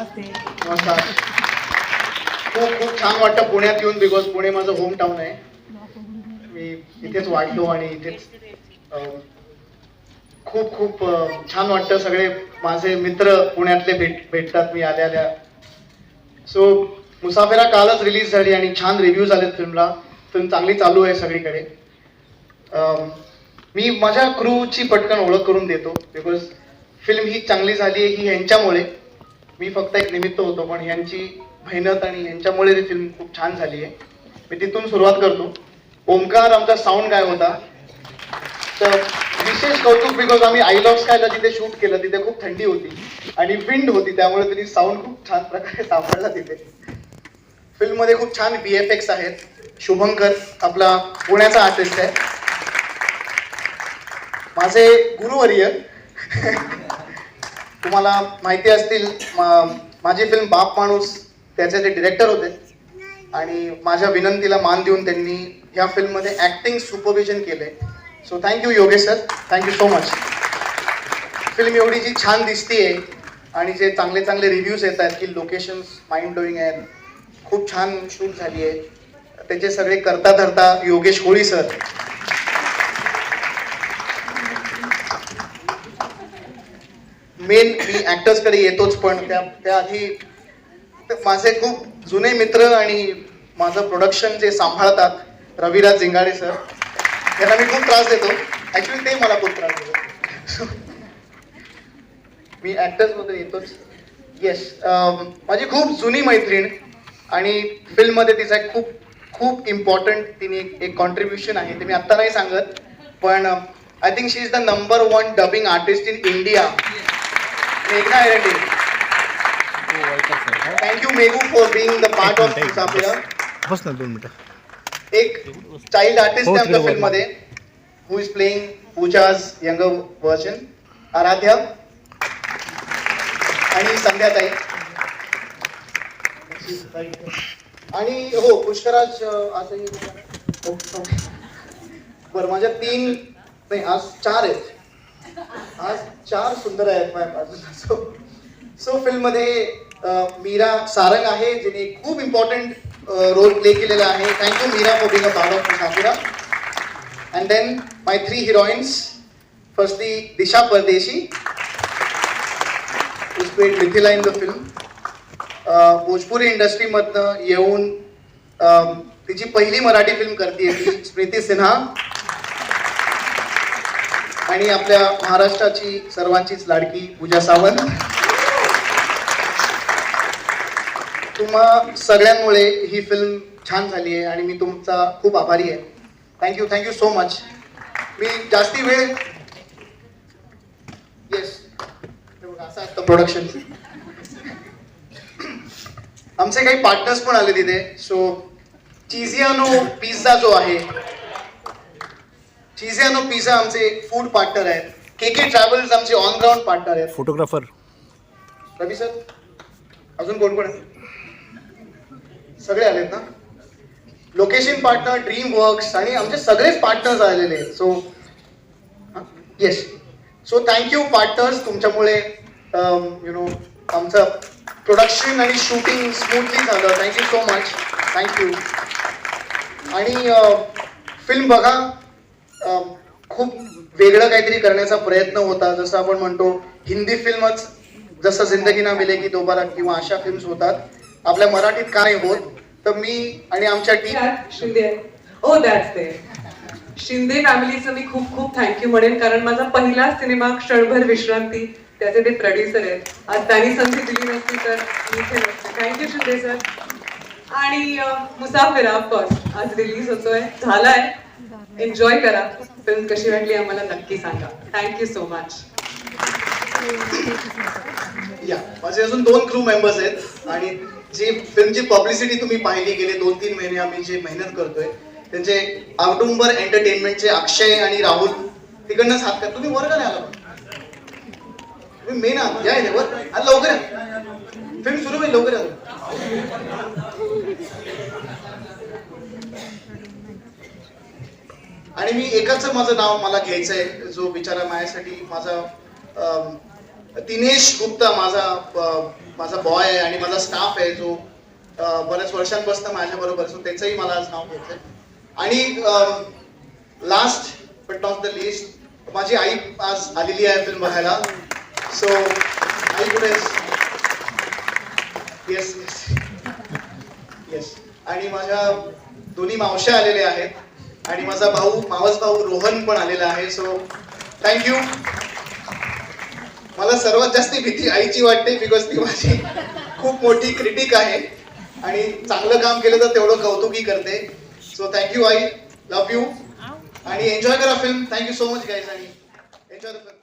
नमस्ते. नमस्कार. खूप खूप छान वाटतं पुण्यात येऊन बिकॉज पुणे माझं होम टाऊन आहे. मी इथेच वाढलो आणि इथेच खूप खूप छान वाटतं. सगळे माझे मित्र पुण्यातले भेट भेटतात. मी आल्या आल्या. सो मुसाफिरा कालच रिलीज झाली आणि छान रिव्ह्यूज आलेत फिल्मला फिल्म चांगली चालू आहे सगळीकडे. मी माझ्या क्रूची पटकन ओळख करून देतो. बिकॉज फिल्म ही चांगली झाली आहे ही ह्यांच्यामुळे मी फक्त एक निमित्त होतो पण ह्यांची मेहनत आणि यांच्यामुळे ती फिल्म खूप छान झाली आहे. मी तिथून सुरुवात करतो. ओमकार आमचा साऊंड काय होता. तर विशेष कौतुक बिकॉज आम्ही आयलॉक्स खायला जिथे शूट केलं तिथे खूप थंडी होती आणि विंड होती त्यामुळे त्यांनी साऊंड खूप छान प्रकारे सापडला तिथे. फिल्ममध्ये खूप छान बी एफ एक्स आहेत. शुभंकर आपला पुण्याचा आर्टिस्ट आहे. माझे गुरुवर्य. तुम्हाला माहिती असतील मा- माझी फिल्म बाप माणूस त्याचे ते डिरेक्टर होते आणि माझ्या विनंतीला मान देऊन त्यांनी ह्या फिल्ममध्ये ॲक्टिंग सुपरविजन केले so thank you Yogesh sir thank you so much film एवढी जी छान दिसतीये आणि जे चांगले चांगले रिव्ह्यूज येत आहेत की लोकेशन्स माइंड ब्लोईंग आहेत. खूप छान शूट झाली आहे त्याचे सगळे करता धरता योगेश होळी सर मेन मी ऍक्टर्सकडे येतोच पण त्या त्याआधी माझे खूप जुने मित्र आणि माझं प्रोडक्शन जे सांभाळतात रविराज झिंगाडे सर त्यांना मी खूप त्रास देतो. ऍक्च्युली ते मला खूप त्रास देतो मी ॲक्टर्समध्ये येतोच. येस माझी खूप जुनी मैत्रीण आणि फिल्ममध्ये तिचा एक खूप खूप इम्पॉर्टंट तिने एक- एक कॉन्ट्रीब्युशन आहे ते मी आत्ता नाही सांगत. पण I think she is the number one dubbing artist in India मेघना Erande thank you Meghu for being the part of Musafira बस ना दोन मिनिटं. एक चाइल्ड आर्टिस्ट हो, आहे आमच्या फिल्ममध्ये who is playing Pooja's younger version Aaradhya आणि संध्याताई. आणि हो पुष्कराज अं, असंही हो, हो. बरं माझ्या तीन नाही आज चार आहेत. आज चार सुंदर आहेत माझ्या बाजूला सो सो फिल्ममध्ये मीरा सारंग आहे जिने खूप इम्पॉर्टंट रोल प्ले केलेला आहे. Thank you Meera for being a part of Nagpura and then my three heroines firstly Disha Pardeshi who's Mithila in the film Bhojpuri इंडस्ट्रीमधनं येऊन तिची पहिली मराठी फिल्म करते ती स्मृती सिन्हा. आणि आपल्या महाराष्ट्राची सर्वांचीच लाडकी पूजा सावंत. तुम्हा सगळ्यांमुळे ही फिल्म छान झाली आहे आणि मी तुमचा खूप आभारी आहे. Thank you thank you so much मी जास्ती वेळ येस असं असतं प्रोडक्शन आमचे काही पार्टनर्स पण आले तिथे. सो चिझियानो पिझ्झा जो आहे चिझियानो पिझ्झा आमचे फूड पार्टनर आहेत के के ट्रॅव्हल्स आमचे ऑन ग्राउंड पार्टनर आहेत फोटोग्राफर रवी सर अजून कोण कोण आहे? सगळे आलेत ना? लोकेशन पार्टनर ड्रीम वर्क्स आणि आमचे सगळेच पार्टनर्स आलेले आहेत. So yes so thank you partners तुमच्यामुळे यु नो आमचं प्रोडक्शन आणि शूटिंग स्मूथली झालं. Thank you so much thank you आणि फिल्म बघा. अं, खूप वेगळं काहीतरी करण्याचा प्रयत्न होता. जसं आपण म्हणतो हिंदी फिल्मच जसं जिंदगी ना मिले की दोबारा किंवा अशा फिल्म्स होतात. आपल्या मराठीत का नाही होत? तर मी आणि आमच्या टीम शिंदे. ओ दॅट्स ते शिंदे फॅमिलीचं मी खूप खूप थँक्यू म्हणेन. कारण माझा पहिला सिनेमा क्षणभर विश्रांती. त्याचे ते प्रोड्युसर आहेत. आज त्यांनी संधी दिली नसती तर मी इथे नसते. थँक्यू शिंदे सर आणि मुसाफिर ऑफकोर्स आज रिलीज होतोय. झालाय. एन्जॉय करा. फिल्म कशी वाटली आम्हाला नक्की सांगा. थँक्यू सो मच या. माझे अजून दोन क्रू मेंबर्स आहेत आणि जी फिल्मची पब्लिसिटी तुम्ही पाहिली गेले दोन तीन महिने आम्ही जे मेहनत करतोय त्यांचे औदुंबर एंटरटेनमेंटचे अक्षय आणि राहुल तिकडनं साथ कर. तुम्ही वर का नाही आला? तुम्ही मेन आहात. या इथे वर. लवकर फिल्म सुरू होईल लवकर आणि मी एकाच माझं नाव मला घ्यायचं आहे जो बिचारा माझ्यासाठी माझा दिनेश गुप्ता माझा माझा बॉय आहे आणि माझा स्टाफ आहे जो बऱ्याच वर्षांपासून माझ्या बरोबर सो त्याचंही मला आज नाव घ्यायचं आणि last but not the list माझी आई आज आलेली आहे फिल्म बघायला. सो आई कुठे येस येस येस आणि माझ्या दोन्ही मावश्या आलेल्या आहेत. आणि माझा भाऊ मावस भाऊ रोहन पण आलेला आहे सो थँक्यू मला सर्वात जास्त भीती आईची वाटते बिकॉज ती माझी खूप मोठी क्रिटिक आहे. आणि चांगलं काम केलं तर तेवढं कौतुकी करते. सो थँक्यू आई. लव्ह यू आणि एन्जॉय करा film thank you so much guys आणि एन्जॉय द फिल्म